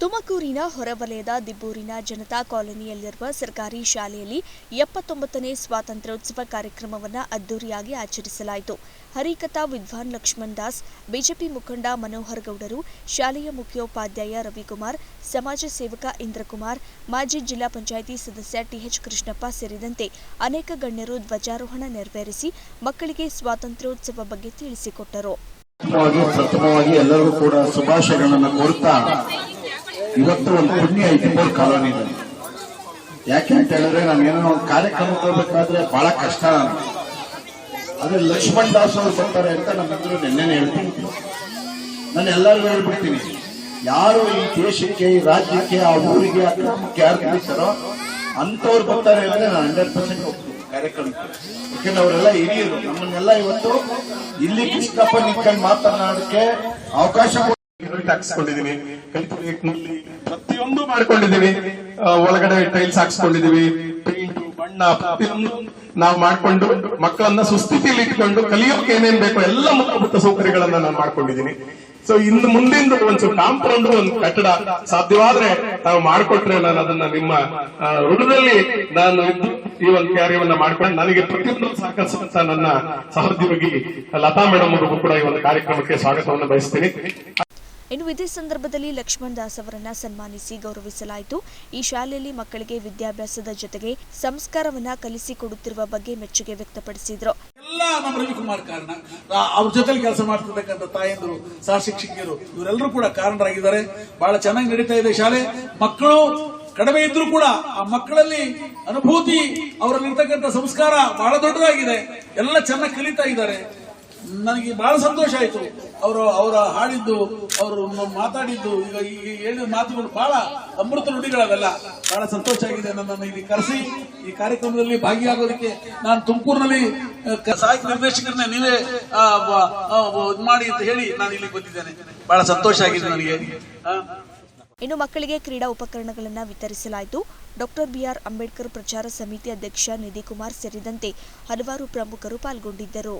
ತುಮಕೂರಿನ ಹೊರವಲಯದ ದಿಬ್ಬೂರಿನ ಜನತಾ ಕಾಲೋನಿಯಲ್ಲಿರುವ ಸರ್ಕಾರಿ ಶಾಲೆಯಲ್ಲಿ ಎಪ್ಪತ್ತೊಂಬತ್ತನೇ ಸ್ವಾತಂತ್ರ್ಯೋತ್ಸವ ಕಾರ್ಯಕ್ರಮವನ್ನು ಅದ್ದೂರಿಯಾಗಿ ಆಚರಿಸಲಾಯಿತು. ಹರಿಕಥಾ ವಿದ್ವಾನ್ ಲಕ್ಷ್ಮಣ್ ದಾಸ್, ಬಿಜೆಪಿ ಮುಖಂಡ ಮನೋಹರ್ ಗೌಡರು, ಶಾಲೆಯ ಮುಖ್ಯೋಪಾಧ್ಯಾಯ ರವಿಕುಮಾರ್, ಸಮಾಜ ಸೇವಕ ಇಂದ್ರಕುಮಾರ್, ಮಾಜಿ ಜಿಲ್ಲಾ ಪಂಚಾಯಿತಿ ಸದಸ್ಯ ಟಿಎಚ್ ಕೃಷ್ಣಪ್ಪ ಸೇರಿದಂತೆ ಅನೇಕ ಗಣ್ಯರು ಧ್ವಜಾರೋಹಣ ನೆರವೇರಿಸಿ ಮಕ್ಕಳಿಗೆ ಸ್ವಾತಂತ್ರ್ಯೋತ್ಸವ ಬಗ್ಗೆ ತಿಳಿಸಿಕೊಟ್ಟರು. ಇವತ್ತು ಒಂದು ಪುಣ್ಯ ಇಟ್ಟಿಪೋರ್ ಕಾಲೋನಿನಲ್ಲಿ ಯಾಕೆ ಅಂತ ಹೇಳಿದ್ರೆ ನಾನು ಏನೋ ಒಂದು ಕಾರ್ಯಕ್ರಮ ಹೋಗ್ಬೇಕಾದ್ರೆ ಬಹಳ ಕಷ್ಟ ನಾನು. ಅದೇ ಲಕ್ಷ್ಮಣ್ ದಾಸ್ ಅವರು ಬರ್ತಾರೆ ಅಂತ ನಮ್ಮಿದ್ರು ನಿನ್ನೆನೆ ಹೇಳ್ತೀನಿ. ನಾನು ಎಲ್ಲರಿಗೂ ಹೇಳ್ಬಿಡ್ತೀನಿ. ಯಾರು ಈ ದೇಶಕ್ಕೆ, ಈ ರಾಜ್ಯಕ್ಕೆ, ಆ ಊರಿಗೆ, ಆ ಗ್ರಾಮಕ್ಕೆ ಯಾರು ಕಳಿಸ್ತಾರೋ ಅಂತವ್ರು ಬರ್ತಾರೆ ಅಂದ್ರೆ ನಾನು ಹಂಡ್ರೆಡ್ ಪರ್ಸೆಂಟ್ ಹೋಗ್ತೀನಿ ಕಾರ್ಯಕ್ರಮಕ್ಕೆ. ಯಾಕಂದ್ರೆ ಅವರೆಲ್ಲ ಹಿರಿಯರು. ನಮ್ಮನ್ನೆಲ್ಲ ಇವತ್ತು ಇಲ್ಲಿ ಕೃಷ್ಣಪ್ಪ ನಿಂತ್ಕೊಂಡು ಮಾತನಾಡಕ್ಕೆ ಅವಕಾಶ ಗಿರವಿಟ್ ಹಾಕ್ಸ್ಕೊಂಡಿದೀವಿ ಪ್ರತಿಯೊಂದು ಮಾಡ್ಕೊಂಡಿದೀವಿ. ಆ, ಒಳಗಡೆ ಟೈಲ್ಸ್ ಹಾಕ್ಸ್ಕೊಂಡಿದೀವಿ. ಪೇಂಟ್ ಬಣ್ಣ ಪ್ರತಿಯೊಂದು ನಾವು ಮಾಡ್ಕೊಂಡು ಮಕ್ಕಳನ್ನ ಸುಸ್ಥಿತಿಯಲ್ಲಿ ಇಟ್ಕೊಂಡು ಕಲಿಯೋಕೆ ಏನೇನ್ ಬೇಕೋ ಎಲ್ಲ ಮೂಲಭೂತ ಸೌಕರ್ಯಗಳನ್ನ ನಾನು ಮಾಡ್ಕೊಂಡಿದೀನಿ. ಸೊ ಇನ್ನು ಮುಂದಿಂದ ಒಂದು ಕಾಂಪೌಂಡ್ ಒಂದು ಕಟ್ಟಡ ಸಾಧ್ಯವಾದ್ರೆ ನಾವು ಮಾಡಿಕೊಟ್ರೆ ನಾನು ಅದನ್ನ ನಿಮ್ಮ ಋಣದಲ್ಲಿ ನಾನು ಈ ಒಂದು ಕಾರ್ಯವನ್ನ ಮಾಡ್ಕೊಂಡು ನನಗೆ ಪ್ರತಿಯೊಂದು ಸಹಕರಿಸುವಂತ ನನ್ನ ಸಹೋದ್ಯೋಗಿ ಲತಾ ಮೇಡಮ್ ಅವರಿಗೂ ಕೂಡ ಈ ಒಂದು ಕಾರ್ಯಕ್ರಮಕ್ಕೆ ಸ್ವಾಗತವನ್ನು ಬಯಸ್ತೀನಿ. ಇನ್ನು ಇದೇ ಸಂದರ್ಭದಲ್ಲಿ ಲಕ್ಷ್ಮಣ್ ದಾಸ್ ಅವರನ್ನ ಸನ್ಮಾನಿಸಿ ಗೌರವಿಸಲಾಯಿತು. ಈ ಶಾಲೆಯಲ್ಲಿ ಮಕ್ಕಳಿಗೆ ವಿದ್ಯಾಭ್ಯಾಸದ ಜೊತೆಗೆ ಸಂಸ್ಕಾರವನ್ನ ಕಲಿಸಿಕೊಡುತ್ತಿರುವ ಬಗ್ಗೆ ಮೆಚ್ಚುಗೆ ವ್ಯಕ್ತಪಡಿಸಿದ್ರು. ಎಲ್ಲ ನಮ್ಮ ರವಿಕುಮಾರ್ ಕಾರಣ. ಅವ್ರ ಜೊತೆಲಿ ಕೆಲಸ ಮಾಡ್ತಿರ್ತಕ್ಕಂಥ ತಾಯಂದಿರು, ಸಹ ಶಿಕ್ಷಕಿಯರು, ಇವರೆಲ್ಲರೂ ಕೂಡ ಕಾರಣರಾಗಿದ್ದಾರೆ. ಬಹಳ ಚೆನ್ನಾಗಿ ನಡೀತಾ ಇದೆ ಶಾಲೆ. ಮಕ್ಕಳು ಕಡಿಮೆ ಇದ್ರೂ ಕೂಡ ಆ ಮಕ್ಕಳಲ್ಲಿ ಅನುಭೂತಿ, ಅವರಲ್ಲಿರ್ತಕ್ಕಂಥ ಸಂಸ್ಕಾರ ಬಹಳ ದೊಡ್ಡದಾಗಿದೆ. ಎಲ್ಲ ಚೆನ್ನಾಗಿ ಕಲಿತಾ ಇದ್ದಾರೆ. ನನಗೆ ಬಹಳ ಸಂತೋಷ ಆಯಿತು. ಅವರು ಅವರ ಹಾಡಿದ್ದು, ಅವರು ಮಾತಾಡಿದ್ದು, ಈಗ ಈ ಹೇಳಿದ ಮಾತುಗಳು ಬಹಳ ಅಮೃತ ನುಡಿಗಳವೆಲ್ಲ. ಬಹಳ ಸಂತೋಷ ಆಗಿದೆ ನನ್ನನ್ನು ಇಲ್ಲಿ ಕರೆಸಿ. ಈ ಕಾರ್ಯಕ್ರಮದಲ್ಲಿ ಭಾಗಿಯಾಗೋದಕ್ಕೆ ನಾನು ತುಮಕೂರಿನಲ್ಲಿ ಸಾಹಿತ್ಯ ನಿರ್ದೇಶಕರನ್ನ ನೀವೇ ಮಾಡಿ ಅಂತ ಹೇಳಿ ನಾನು ಇಲ್ಲಿ ಬಂದಿದ್ದೇನೆ. ಬಹಳ ಸಂತೋಷ ಆಗಿದೆ ನನಗೆ. ಇನ್ನು ಮಕ್ಕಳಿಗೆ ಕ್ರೀಡಾ ಉಪಕರಣಗಳನ್ನು ವಿತರಿಸಲಾಯಿತು. ಡಾಕ್ಟರ್ ಬಿಆರ್ ಅಂಬೇಡ್ಕರ್ ಪ್ರಚಾರ ಸಮಿತಿ ಅಧ್ಯಕ್ಷ ನಿಧಿ ಕುಮಾರ್ ಸೇರಿದಂತೆ ಹಲವಾರು ಪ್ರಮುಖರು ಪಾಲ್ಗೊಂಡಿದ್ದರು.